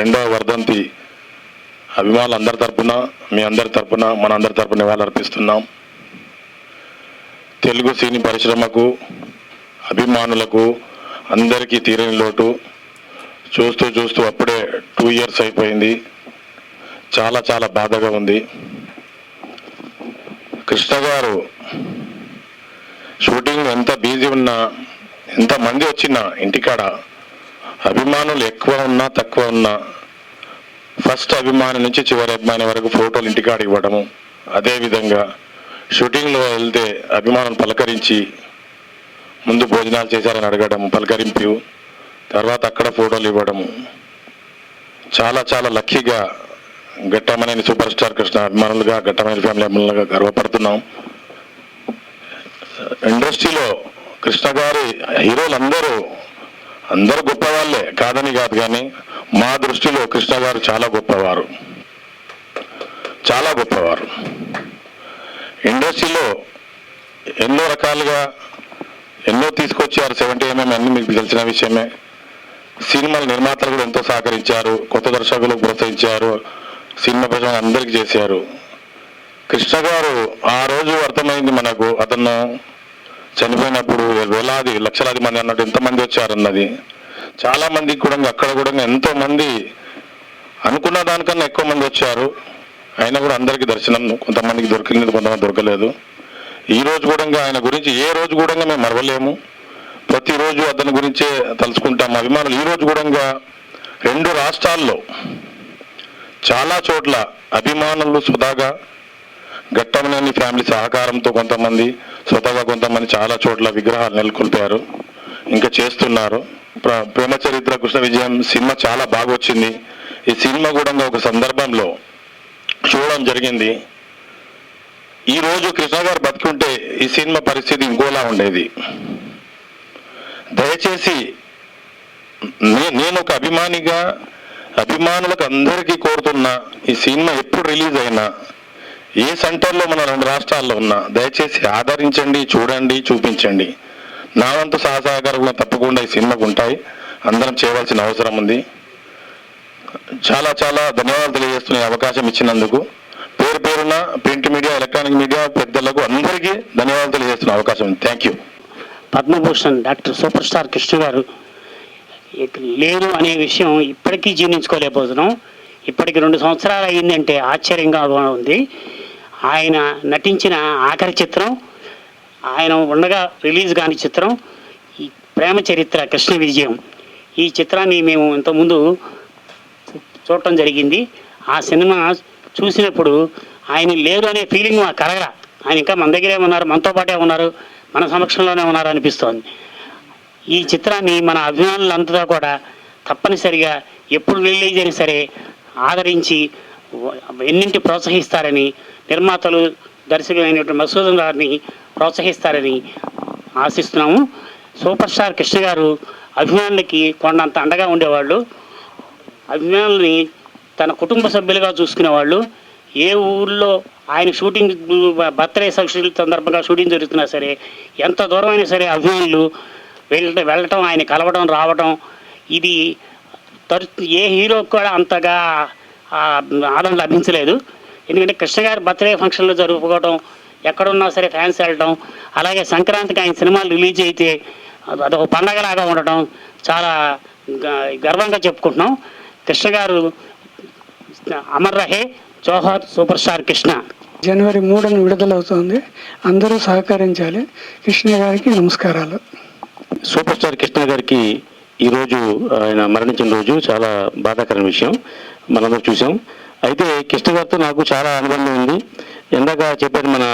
రెండవ వర్ధంతి అభిమానులు అందరి తరపున మీ అందరి తరపున మన అందరి తరపున ఇవాళ అర్పిస్తున్నాం. తెలుగు సినీ పరిశ్రమకు అభిమానులకు అందరికీ తీరని లోటు. చూస్తూ చూస్తూ అప్పుడే టూ ఇయర్స్ అయిపోయింది. చాలా చాలా బాధగా ఉంది. కృష్ణ గారు షూటింగ్ ఎంత బిజీ ఉన్నా ఎంత మంది వచ్చినా ఇంటికాడ అభిమానులు ఎక్కువ ఉన్నా తక్కువ ఉన్నా ఫస్ట్ అభిమాని నుంచి చివరి అభిమాని వరకు ఫోటోలు ఇంటికాడ ఇవ్వడము. అదేవిధంగా షూటింగ్లో వెళ్తే అభిమానులు పలకరించి ముందు భోజనాలు చేశారని అడగడం పలకరింపు తర్వాత అక్కడ ఫోటోలు ఇవ్వడము. చాలా చాలా లక్కీగా ఘట్టమనేని సూపర్ స్టార్ కృష్ణ అభిమానులుగా ఘట్టమైన ఫ్యామిలీ అభిమానులుగా గర్వపడుతున్నాం. ఇండస్ట్రీలో కృష్ణ గారి హీరోలు అందరూ గొప్పవాళ్ళే కాదని కాదు కానీ మా దృష్టిలో కృష్ణ గారు చాలా గొప్పవారు. చాలా గొప్పవారు. ఇండస్ట్రీలో ఎన్నో రకాలుగా ఎన్నో తీసుకొచ్చారు సెవెంటీ ఎంఎం అన్ని మీకు తెలిసిన విషయమే. సినిమాల నిర్మాతలు కూడా ఎంతో సహకరించారు కొత్త దర్శకులు ప్రోత్సహించారు సినిమా ప్రజలు అందరికీ చేశారు. కృష్ణ గారు ఆ రోజు అర్థమైంది మనకు అతను చనిపోయినప్పుడు వేలాది లక్షలాది మంది అన్నట్టు ఎంతమంది వచ్చారన్నది. చాలా మంది కూడా అక్కడ కూడా ఎంతో మంది అనుకున్న దానికన్నా ఎక్కువ మంది వచ్చారు. అయినా కూడా అందరికీ దర్శనం కొంతమందికి దొరికింది కొంతమంది దొరకలేదు. ఈ రోజు కూడా ఆయన గురించి ఏ రోజు కూడా మేము మరవలేము. ప్రతిరోజు అతని గురించే తలుచుకుంటాం. అభిమానులు ఈ రోజు కూడా రెండు రాష్ట్రాల్లో చాలా చోట్ల అభిమానులు సుధాగా ఘట్టమనేని ఫ్యామిలీ సహకారంతో కొంతమంది స్వతగా కొంతమంది చాలా చోట్ల విగ్రహాలు నెలకొల్పారు. ఇంకా చేస్తున్నారు. ప్ర- ప్రేమ చరిత్ర కృష్ణ విజయం సినిమా చాలా బాగా వచ్చింది. ఈ సినిమా కూడా ఒక సందర్భంలో చూడడం జరిగింది. ఈ రోజు కృష్ణ గారు బతుకుంటే ఈ సినిమా పరిస్థితి ఇంకోలా ఉండేది. దయచేసి నేను ఒక అభిమానిగా అభిమానులకు అందరికీ కోరుతున్నా ఈ సినిమా ఎప్పుడు రిలీజ్ అయినా ఏ సెంటర్లో మన రెండు రాష్ట్రాల్లో ఉన్నా దయచేసి ఆదరించండి చూడండి చూపించండి. నా వంతు సహసహకారాలు తప్పకుండా ఈ సినిమాకు ఉంటాయి. అందరం చేయవలసిన అవసరం ఉంది. చాలా చాలా ధన్యవాదాలు తెలియజేస్తున్న అవకాశం ఇచ్చినందుకు. పేరు పేరున ప్రింట్ మీడియా ఎలక్ట్రానిక్ మీడియా పెద్దలకు అందరికీ ధన్యవాదాలు తెలియజేస్తున్న అవకాశం ఉంది. Thank you Padma Bhushan doctor super star Krishna garu లేరు అనే విషయం ఇప్పటికీ జీర్ణించుకోలేకపోతున్నాం. ఇప్పటికి రెండు సంవత్సరాలు అయిందంటే ఆశ్చర్యంగా ఉంది. ఆయన నటించిన ఆఖరి చిత్రం ఆయన ఉండగా రిలీజ్ కాని చిత్రం ఈ ప్రేమ చరిత్ర కృష్ణ విజయం. ఈ చిత్రాన్ని మేము ఇంతకుముందు చూడటం జరిగింది. ఆ సినిమా చూసినప్పుడు ఆయన లేరు అనే ఫీలింగ్ మాకు కలగల. ఆయన ఇంకా మన దగ్గరే ఉన్నారు మనతో పాటే ఉన్నారు మన సమక్షంలోనే ఉన్నారు అనిపిస్తోంది. ఈ చిత్రాన్ని మన అభిమానులంతా కూడా తప్పనిసరిగా ఎప్పుడు రిలీజ్ అయినా సరే ఆదరించి ఎన్నింటి ప్రోత్సహిస్తారని నిర్మాతలు దర్శకులైనటువంటి మసూదన్ గారిని ప్రోత్సహిస్తారని ఆశిస్తున్నాము. సూపర్ స్టార్ కృష్ణ గారు అభిమానులకి కొండంత అండగా ఉండేవాళ్ళు. అభిమానుల్ని తన కుటుంబ సభ్యులుగా చూసుకునేవాళ్ళు. ఏ ఊర్లో ఆయన షూటింగ్ బర్త్డే సంక్షుల సందర్భంగా షూటింగ్ జరుగుతున్నా సరే ఎంత దూరమైనా సరే అభిమానులు వెళ్ళటం వెళ్ళటం ఆయన కలవడం రావడం ఇది తరు ఏ హీరోకి కూడా అంతగా ఆ, ఆదరణ లభించలేదు. ఎందుకంటే కృష్ణ గారి బర్త్డే ఫంక్షన్లు జరుపుకోవడం ఎక్కడున్నా సరే ఫ్యాన్స్ వెళ్ళడం అలాగే సంక్రాంతికి ఆయన సినిమాలు రిలీజ్ అయితే అది- అదొక పండగలాగా ఉండటం చాలా గ- గర్వంగా చెప్పుకుంటున్నాం. కృష్ణ గారు అమర్ రహే జోహార్ సూపర్ స్టార్ కృష్ణ. జనవరి మూడున విడుదలవుతోంది. అందరూ సహకరించాలి. కృష్ణ గారికి నమస్కారాలు. సూపర్ స్టార్ కృష్ణ గారికి ఈరోజు ఆయన మరణించిన రోజు చాలా బాధాకరమైన విషయం. మనందరూ చూసాం అయితే కృష్ణ గారితో నాకు చాలా అనుబంధం ఉంది. ఇందాక చెప్పారు మన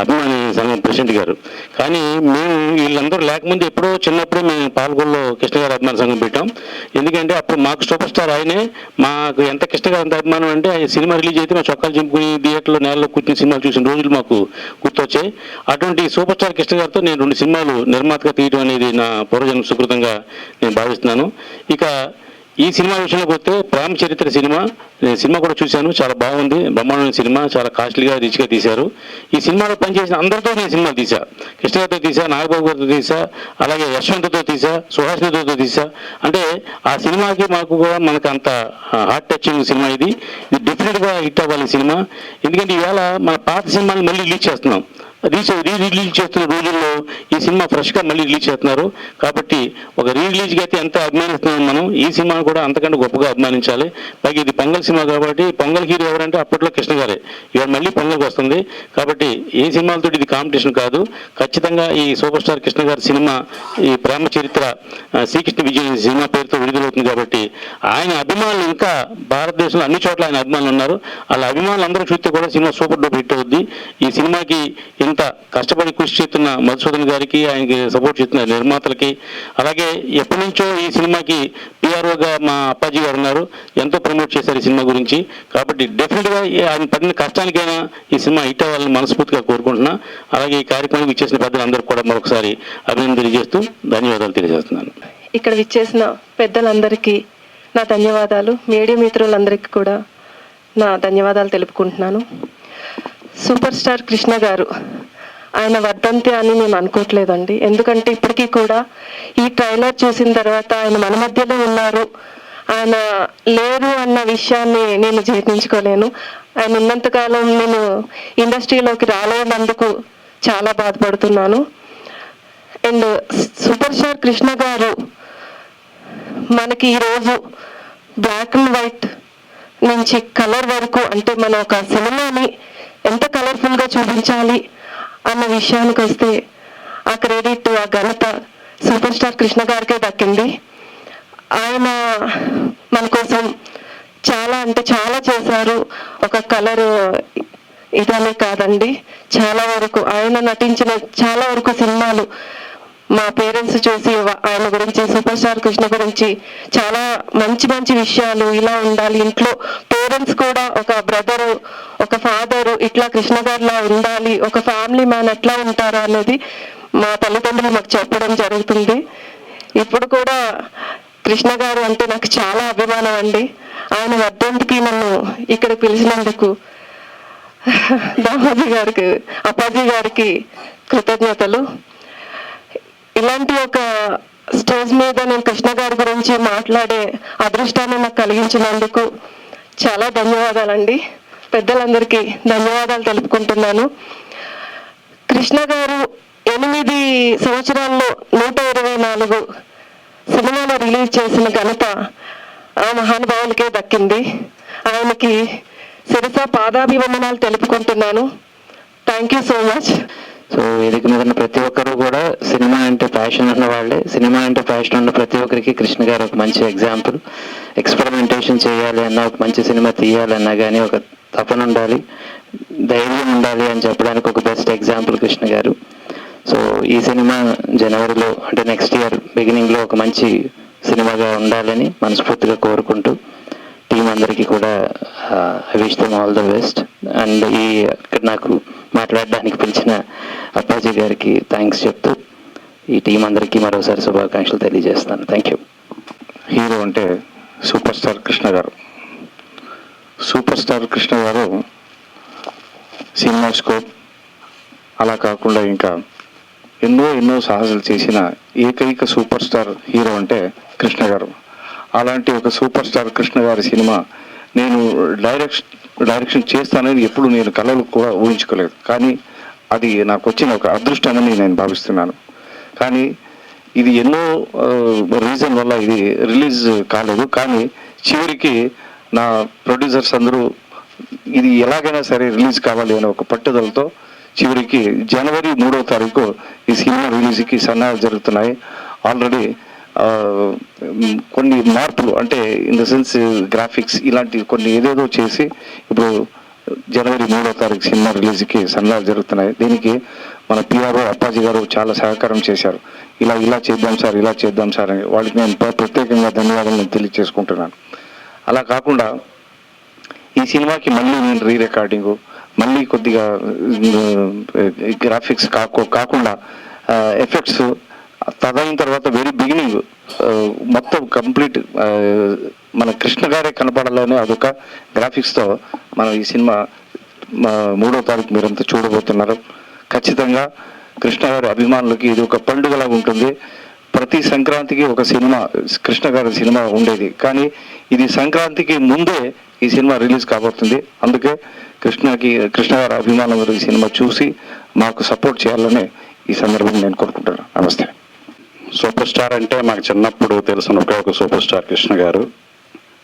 అభిమాని సంఘం ప్రెసిడెంట్ గారు. కానీ మేము వీళ్ళందరూ లేకముందు ఎప్పుడో చిన్నప్పుడు మేము పాల్గొల్లో కృష్ణ గారు అభిమాన సంఘం పెట్టాం. ఎందుకంటే అప్పుడు మాకు సూపర్ స్టార్ ఆయనే. మాకు ఎంత కృష్ణ గారు అంత అభిమానం అంటే సినిమా రిలీజ్ అయితే మా చొక్కాలు చింపుకుని థియేటర్లో నేలలో కూర్చుని సినిమాలు చూసిన రోజులు మాకు గుర్తొచ్చాయి. అటువంటి సూపర్ స్టార్ కృష్ణ గారితో నేను రెండు సినిమాలు నిర్మాతగా తీయడం అనేది నా పూర్వజన్మ సుకృతంగా నేను భావిస్తున్నాను. ఇక ఈ సినిమా విషయంలోకి వస్తే ప్రేమ చరిత్ర సినిమా. నేను సినిమా కూడా చూశాను. చాలా బాగుంది. బ్రహ్మాండమైన సినిమా. చాలా కాస్ట్లీగా రిచ్గా తీశారు. ఈ సినిమాలో పనిచేసిన అందరితో నేను సినిమా తీసా కృష్ణ గారితో తీసా నాగబాబు గారితో తీసా అలాగే యశ్వంత్తో తీసా సుహాసినితో తీసా అంటే ఆ సినిమాకి మాకు కూడా మనకు అంత హార్ట్ టచింగ్ సినిమా ఇది. ఇది డెఫినెట్గా హిట్ అవ్వాలి సినిమా. ఎందుకంటే ఇవాళ మన పాత సినిమాని మళ్ళీ రిలీజ్ చేస్తున్నాం. రీచ్ రీ రిలీజ్ చేస్తున్న రోజుల్లో ఈ సినిమా ఫ్రెష్గా మళ్ళీ రిలీజ్ చేస్తున్నారు. కాబట్టి ఒక రీ రిలీజ్కి అయితే ఎంత అభిమానిస్తున్నాం మనం ఈ సినిమాను కూడా అంతకంటే గొప్పగా అభిమానించాలి. పైగా ఇది పొంగల్ సినిమా కాబట్టి పొంగల్ హీరో ఎవరంటే అప్పట్లో కృష్ణ గారే. ఇవాళ మళ్ళీ పొంగల్కి వస్తుంది. కాబట్టి ఏ సినిమాలతో ఇది కాంపిటీషన్ కాదు. ఖచ్చితంగా ఈ సూపర్ స్టార్ కృష్ణ గారి సినిమా ఈ ప్రేమ చరిత్ర శ్రీకృష్ణ విజయ్ సినిమా పేరుతో విడుదలవుతుంది కాబట్టి ఆయన అభిమానులు ఇంకా భారతదేశంలో అన్ని చోట్ల ఆయన అభిమానులు ఉన్నారు. వాళ్ళ అభిమానులు అందరూ చూస్తే కూడా సినిమా సూపర్ డూపర్ హిట్ అవుద్ది. ఈ సినిమాకి అంతా కష్టపడి కృషి చేస్తున్న మధుసూదన్ గారికి ఆయనకి సపోర్ట్ చేస్తున్న నిర్మాతలకి అలాగే ఎప్పటి నుంచో ఈ సినిమాకి పిఆర్ఓగా మా అప్పాజీ గారు ఉన్నారు. ఎంతో ప్రమోట్ చేశారు ఈ సినిమా గురించి. కాబట్టి డెఫినెట్గా ఆయన పడిన కష్టానికైనా ఈ సినిమా హిట్ అవ్వాలని మనస్ఫూర్తిగా కోరుకుంటున్నా. అలాగే ఈ కార్యక్రమానికి ఇచ్చేసిన పెద్దలందరూ కూడా మరొకసారి అభినందన తెలియజేస్తూ ధన్యవాదాలు తెలియజేస్తున్నాను. ఇక్కడ విచ్చేసిన పెద్దలందరికీ నా ధన్యవాదాలు. మీడియా మిత్రులందరికీ కూడా నా ధన్యవాదాలు తెలుపుకుంటున్నాను. సూపర్ స్టార్ కృష్ణ గారు ఆయన వర్ధంతి అని మేము అనుకోవట్లేదండి. ఎందుకంటే ఇప్పటికీ కూడా ఈ ట్రైలర్ చూసిన తర్వాత ఆయన మన మధ్యలో ఉన్నారు. ఆయన లేరు అన్న విషయాన్ని నేను జీర్ణించుకోలేను ఆయన ఉన్నంతకాలం నేను ఇండస్ట్రీలోకి రాలేనందుకు చాలా బాధపడుతున్నాను. And super star Krishna garu మనకి ఈరోజు బ్లాక్ అండ్ వైట్ నుంచి కలర్ వరకు అంటే మన ఒక సినిమాని ఎంత కలర్ఫుల్గా చూపించాలి అన్న విషయానికి వస్తే ఆ క్రెడిట్ ఆ ఘనత సూపర్ స్టార్ కృష్ణ గారికే దక్కింది ఆయన మన కోసం చాలా అంటే చాలా చేశారు. ఒక కలర్ ఇదనే కాదండి. చాలా వరకు ఆయన నటించిన చాలా వరకు సినిమాలు మా పేరెంట్స్ చూసి ఆయన గురించి సూపర్ స్టార్ కృష్ణ గురించి చాలా మంచి మంచి విషయాలు ఇలా ఉండాలి. ఇంట్లో పేరెంట్స్ కూడా ఒక బ్రదరు ఒక ఫాదరు ఇట్లా కృష్ణ గారిలా ఉండాలి ఒక ఫ్యామిలీ మ్యాన్ ఎట్లా ఉంటారు అనేది మా తల్లిదండ్రులు మాకు చెప్పడం జరుగుతుంది. ఇప్పుడు కూడా కృష్ణ గారు అంటే నాకు చాలా అభిమానం అండి. ఆయన వర్ధంతికి నన్ను ఇక్కడ పిలిచినందుకు? దామోజీ గారికి అప్పాజీ గారికి కృతజ్ఞతలు. ఇలాంటి ఒక స్టేజ్ మీద నేను కృష్ణ గారి గురించి మాట్లాడే అదృష్టాన్ని నాకు కలిగించినందుకు చాలా ధన్యవాదాలండి. పెద్దలందరికీ ధన్యవాదాలు తెలుపుకుంటున్నాను. కృష్ణ గారు ఎనిమిది సంవత్సరాల్లో నూట ఇరవై నాలుగు సినిమాలు రిలీజ్ చేసిన ఘనత ఆ మహానుభావులకే దక్కింది. ఆయనకి శిరస పాదాభివందనాలు తెలుపుకుంటున్నాను. Thank you so much. So వేదిక మీద ఉన్న ప్రతి ఒక్కరు కూడా సినిమా అంటే ప్యాషన్ ఉన్న వాళ్ళే. సినిమా అంటే ప్యాషన్ ఉన్న ప్రతి ఒక్కరికి కృష్ణ గారు ఒక మంచి ఎగ్జాంపుల్ ఎక్స్పెరిమెంటేషన్ చేయాలి అన్నా ఒక మంచి సినిమా తీయాలన్నా కానీ ఒక తపన ఉండాలి ధైర్యం ఉండాలి అని చెప్పడానికి ఒక బెస్ట్ ఎగ్జాంపుల్ కృష్ణ గారు. సో ఈ సినిమా జనవరిలో అంటే నెక్స్ట్ ఇయర్ బిగినింగ్లో ఒక మంచి సినిమాగా ఉండాలని మనస్ఫూర్తిగా కోరుకుంటూ టీం అందరికీ కూడా wish them all the best and ఈ ఇక్కడ నాకు మాట్లాడడానికి పిలిచిన అప్పాజీ గారికి థ్యాంక్స్ చెప్తూ ఈ టీం అందరికీ మరోసారి శుభాకాంక్షలు తెలియజేస్తాను. థ్యాంక్ యూ హీరో అంటే super star Krishna garu. Super star Krishna గారు సినిమా స్కోప్ అలా కాకుండా ఇంకా ఎన్నో ఎన్నో సాహసాలు చేసిన ఏకైక సూపర్ స్టార్ హీరో అంటే కృష్ణ గారు. అలాంటి ఒక సూపర్ స్టార్ కృష్ణ గారి సినిమా నేను డైరెక్షన్ డైరెక్షన్ చేస్తానని ఎప్పుడు నేను కళలు కూడా ఊహించుకోలేదు. కానీ అది నాకు వచ్చిన ఒక అదృష్టమని నేను భావిస్తున్నాను. కానీ ఇది ఎన్నో రీజన్ వల్ల ఇది రిలీజ్ కాలేదు. కానీ చివరికి నా ప్రొడ్యూసర్స్ అందరూ ఇది ఎలాగైనా సరే రిలీజ్ కావాలి అనే ఒక పట్టుదలతో చివరికి జనవరి మూడో తారీఖు ఈ సినిమా రిలీజ్కి సన్నాహాలు జరుగుతున్నాయి. ఆల్రెడీ కొన్ని మార్పులు అంటే ఇన్ ద సెన్స్ గ్రాఫిక్స్ ఇలాంటి కొన్ని ఏదేదో చేసి ఇప్పుడు జనవరి మూడో తారీఖు సినిమా రిలీజ్కి సన్నాలు జరుగుతున్నాయి. దీనికి మన పిఆర్ఓ అప్పాజీ గారు చాలా సహకారం చేశారు. ఇలా ఇలా చేద్దాం సార్ ఇలా చేద్దాం సార్ అని వాళ్ళకి నేను ప్రత్యేకంగా ధన్యవాదాలు నేను తెలియజేసుకుంటున్నాను. అలా కాకుండా ఈ సినిమాకి మళ్ళీ నేను రీ రికార్డింగు మళ్ళీ కొద్దిగా గ్రాఫిక్స్ కాకు కాకుండా ఎఫెక్ట్స్ తదైన తర్వాత వెరీ బిగినింగ్ మొత్తం కంప్లీట్ మన కృష్ణ గారే కనపడాలని అదొక గ్రాఫిక్స్తో మనం ఈ సినిమా మూడో తారీఖు మీరంతా చూడబోతున్నారు. ఖచ్చితంగా కృష్ణ గారి అభిమానులకి ఇది ఒక పండుగలాగా ఉంటుంది. ప్రతి సంక్రాంతికి ఒక సినిమా కృష్ణ గారి సినిమా ఉండేది. కానీ ఇది సంక్రాంతికి ముందే ఈ సినిమా రిలీజ్ కాబోతుంది. అందుకే కృష్ణకి కృష్ణ గారి అభిమానులు ఈ సినిమా చూసి మాకు సపోర్ట్ చేయాలని ఈ సందర్భంగా నేను కోరుకుంటున్నాను. నమస్తే. సూపర్ స్టార్ అంటే మాకు చిన్నప్పుడు తెలిసిన ఒకే ఒక సూపర్ స్టార్ కృష్ణ గారు.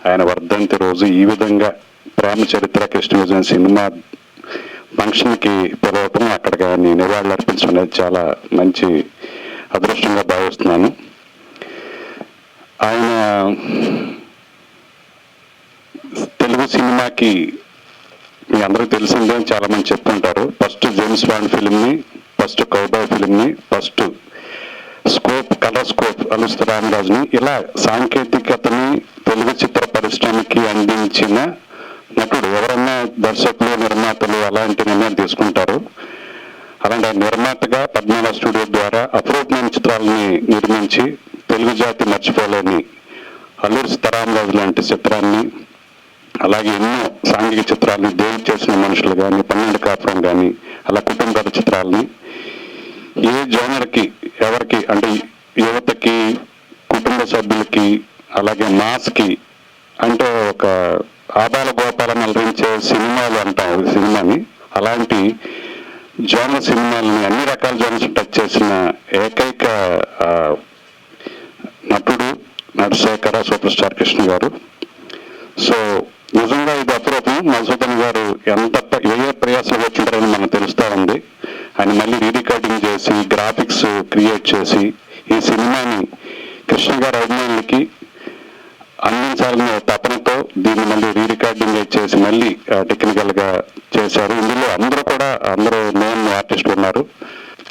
ఆయన వర్ధంతి రోజు ఈ విధంగా ప్రేమ చరిత్ర కృష్ణ విజయన్ సినిమా ఫంక్షన్కి పిలవటం అక్కడికి ఆయన నివాళులు అర్పించడం అనేది చాలా మంచి అదృష్టంగా భావిస్తున్నాను. ఆయన తెలుగు సినిమాకి మీ అందరూ తెలిసిందే చాలా మంది చెప్తుంటారు. ఫస్ట్ జేమ్స్ బాండ్ ఫిలింని ఫస్ట్ కౌబాయ్ ఫిలింని ఫస్ట్ కలర్స్కోప్ కలర్ రామరాజుని ఇలా సాంకేతికతని తెలుగు చిత్ర పరిశ్రమకి అందించిన నటుడు ఎవరన్నా దర్శకులు నిర్మాతలు అలాంటి నిర్ణయం తీసుకుంటారు. అలాంటి నిర్మాతగా పద్మనాభ స్టూడియో ద్వారా అపరూపమైన చిత్రాలని నిర్మించి తెలుగు జాతి మర్చిపోలేని అల్లూరి సీతారామరాజు లాంటి చిత్రాన్ని అలాగే ఎన్నో సాంఘిక చిత్రాలని దేవుడు చేసిన మనుషులు కానీ పన్నెండు కాపురం కానీ అలా కుటుంబ చిత్రాలని ఏ జోనర్కి ఎవరికి అంటే యువతకి కుటుంబ సభ్యులకి అలాగే మాస్కి అంటే ఒక ఆబాల గోపాలను అలరించే సినిమాలు అంటాం సినిమాని. అలాంటి జోనర్ సినిమాలని అన్ని రకాల జోనర్స్ టచ్ చేసిన ఏకైక నటుడు నటశేఖర సూపర్ స్టార్ కృష్ణ గారు. సో నిజంగా ఇది అపరూపం. మధుసూదన్ గారు ఎంత ఏ ఏ ప్రయాసాలు వచ్చింటారని మనకు తెలుస్తూ ఉంది. ఆయన మళ్ళీ రీరికార్డింగ్ చేసి గ్రాఫిక్స్ క్రియేట్ చేసి ఈ సినిమాని కృష్ణ గారి అభిమానులకి అందించాలనే తపనతో దీన్ని మళ్ళీ రీ రికార్డింగ్ చేసి మళ్ళీ టెక్నికల్గా చేశారు. ఇందులో అందరూ కూడా అందరూ నేమ్ ఆర్టిస్ట్ ఉన్నారు.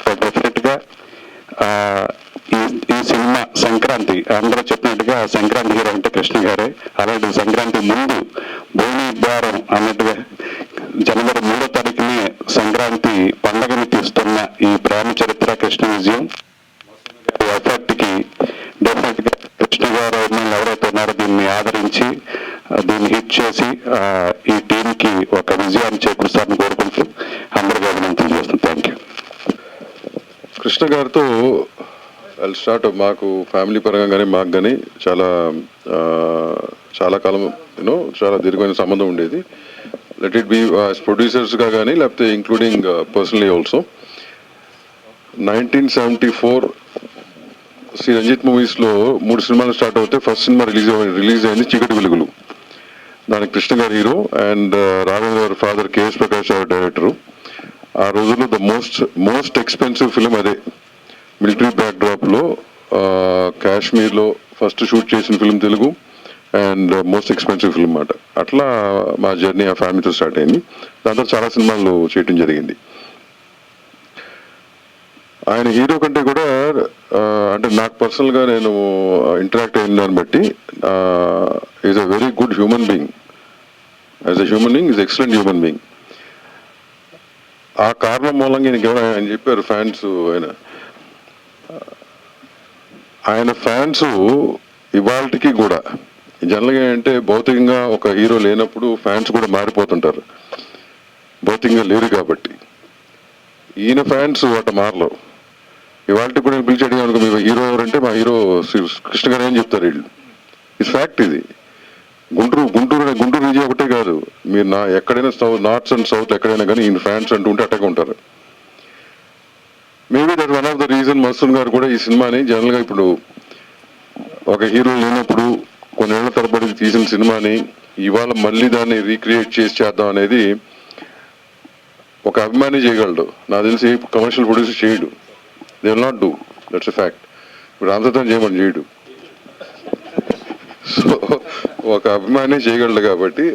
సో డెఫినెట్గా ఈ ఈ సినిమా సంక్రాంతి అందరూ చెప్పినట్టుగా సంక్రాంతి హీరో అంటే కృష్ణ గారే. అలాంటి సంక్రాంతి ముందు భూమి ద్వారం అన్నట్టుగా జనవరి మూడో తారీఖునే సంక్రాంతి పండగని తీస్తున్న ఈ ప్రేమ చరిత్ర కృష్ణ విజయం గారి కి డెఫినెట్ కృష్ణ గారు ఎవరైతే ఉన్నారో దీన్ని ఆదరించి దీన్ని హిట్ చేసి ఈ టీం కి ఒక విజయాన్ని చేకూరుస్తారని కోరుకుంటూ అందరికీ అభినందనలు చేస్తున్నాను థ్యాంక్ యూ కృష్ణ గారితో ఐ స్టార్ట్ మాకు ఫ్యామిలీ పరంగా కానీ మాకు కానీ చాలా చాలా కాలం యూనో చాలా దీర్ఘమైన సంబంధం ఉండేది. లెట్ ఇట్ బి ప్రొడ్యూసర్స్గా కానీ లేకపోతే including personally also nineteen seventy four Shri Ranjith మూవీస్లో మూడు సినిమాలు స్టార్ట్ అవుతే ఫస్ట్ సినిమా రిలీజ్ రిలీజ్ అయింది చీకటి వెలుగులు. దానికి కృష్ణ గారు హీరో అండ్ రాఘవ గారు ఫాదర్ కేఎస్ ప్రకాష్ గారు డైరెక్టరు. ఆ రోజుల్లో the most most expensive film అదే. మిలిటరీ బ్యాక్ బ్యాక్డ్రాప్లో కాశ్మీర్లో ఫస్ట్ షూట్ చేసిన film Telugu and most expensive film అన్నమాట. అట్లా మా జర్నీ ఆ ఫ్యామిలీతో స్టార్ట్ అయింది. దాంతో చాలా సినిమాలు చేయటం జరిగింది. ఆయన హీరో కంటే కూడా అంటే నాకు పర్సనల్గా నేను ఇంటరాక్ట్ అయిన దాన్ని బట్టి is a very good human being as a human being is excellent human being ఆ కారణం మూలంగా ఈయనకి ఎవరు ఆయన చెప్పారు ఫ్యాన్స్ ఆయన. ఆయన ఫ్యాన్స్ ఇవాళకి కూడా జనరల్గా అంటే భౌతికంగా ఒక హీరో లేనప్పుడు ఫ్యాన్స్ కూడా మారిపోతుంటారు. భౌతికంగా లేరు కాబట్టి. ఈయన ఫ్యాన్స్ అట మారలేవు ఇవాళ కూడా నేను పిలిచి అడిగాను అనుకో మీ హీరో ఎవరంటే మా హీరో శ్రీ కృష్ణ గారు ఏం చెప్తారు వీళ్ళు. ఇది ఫ్యాక్ట్ ఇది. గుంటూరు గుంటూరు గుంటూరు రీజియన్ ఒకటే కాదు. మీరు నా ఎక్కడైనా సౌత్ నార్త్ అండ్ సౌత్ ఎక్కడైనా కానీ ఈయన ఫ్యాన్స్ అంటూ ఉంటే అట్టగా ఉంటారు. Maybe that one of the reason Masoon garu కూడా ఈ సినిమాని జనరల్గా ఇప్పుడు ఒక హీరో లేనప్పుడు కొన్నేళ్ళ తరబడి తీసిన సినిమాని ఇవాళ మళ్ళీ దాన్ని రీక్రియేట్ చేసి చేద్దాం అనేది ఒక అభిమాని చేయగలడు. నాకు తెలిసి కమర్షియల్ ప్రొడ్యూసర్ చేయడు. They will not do that's a fact ఇప్పుడు రామచంద్రన్ చేయమని చేయడు. సో ఒక అభిమాని చేయగలడు కాబట్టి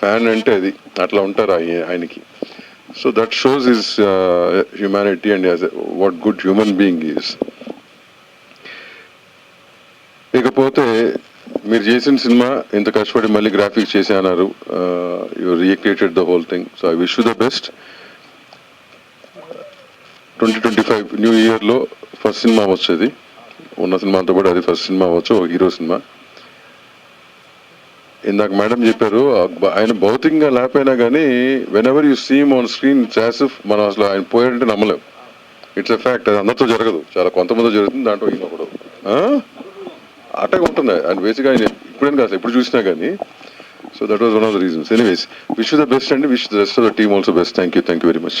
ఫ్యాన్ అంటే అది. అట్లా ఉంటారు ఆయనకి. So that shows is humanity and what good human being is ఇకపోతే మీరు చేసిన సినిమా ఇంత కష్టపడి మళ్ళీ గ్రాఫిక్స్ చేసి అన్నారు you recreated the whole thing so I wish you the best twenty twenty five new ఇయర్లో ఫస్ట్ సినిమా వచ్చేది. ఉన్న సినిమాతో పాటు అది ఫస్ట్ సినిమా అవ్వచ్చు ఒక హీరో సినిమా. ఇందాక మేడం చెప్పారు ఆయన భౌతికంగా లేకపోయినా కానీ whenever you seem on screen చాసిఫ్ మనం అసలు ఆయన పోయాడంటే నమ్మలేం. ఇట్స్ ఎ ఫ్యాక్ట్ అది అందరితో జరగదు. చాలా కొంతమంది జరుగుతుంది దాంట్లో ఈయన ఒకడు. అట్టగా ఉంటుంది. అండ్ బేసిక్గా ఆయన ఇప్పుడేం కాదు ఎప్పుడు చూసినా కానీ. So that was one of the reasons anyways wish the best అండి wish the rest of the team also best thank you thank you very much